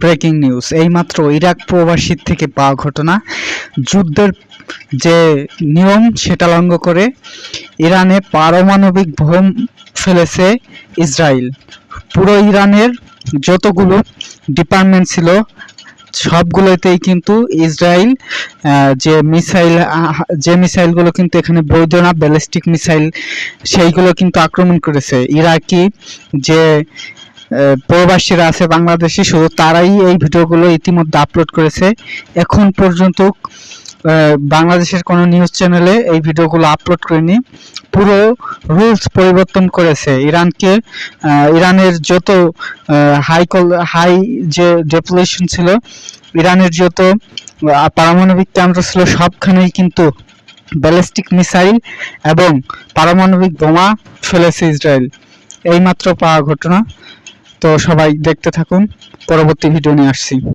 Breaking news. এইমাত্র Iraq প্রবাসীর থেকে পাওয়া ঘটনা। যুদ্ধের যে নিয়ম, সেটা লঙ্ঘ করে ইরানে পারমাণবিক বোম ফেলেছে ইসরায়েল। পুরো ইরানের যতগুলো ডিপার্টমেন্ট ছিল, সবগুলোতেই কিন্তু ইসরায়েল যে মিসাইল যে মিসাইলগুলো কিন্তু এখানে বৈধ না ব্যালিস্টিক মিসাইল, সেইগুলো কিন্তু আক্রমণ করেছে। ইরাকি যে প্রবাসীরা আছে বাংলাদেশে, শুধু তারাই এই ভিডিওগুলো ইতিমধ্যে আপলোড করেছে। এখন পর্যন্ত বাংলাদেশের কোনো নিউজ চ্যানেলে এই ভিডিওগুলো আপলোড করেনি। পুরো রুলস পরিবর্তন করেছে। ইরানকে ইরানের যত হাই কল হাই যে ডেপুলেশন ছিল, ইরানের যত পারমাণবিক কেন্দ্র ছিল, সবখানেই কিন্তু ব্যালিস্টিক মিসাইল এবং পারমাণবিক বোমা ফেলেছে ইসরায়েল। এইমাত্র পাওয়া ঘটনা। তো সবাই দেখতে থাকুন। পরবর্তী ভিডিও নিয়ে আসছি।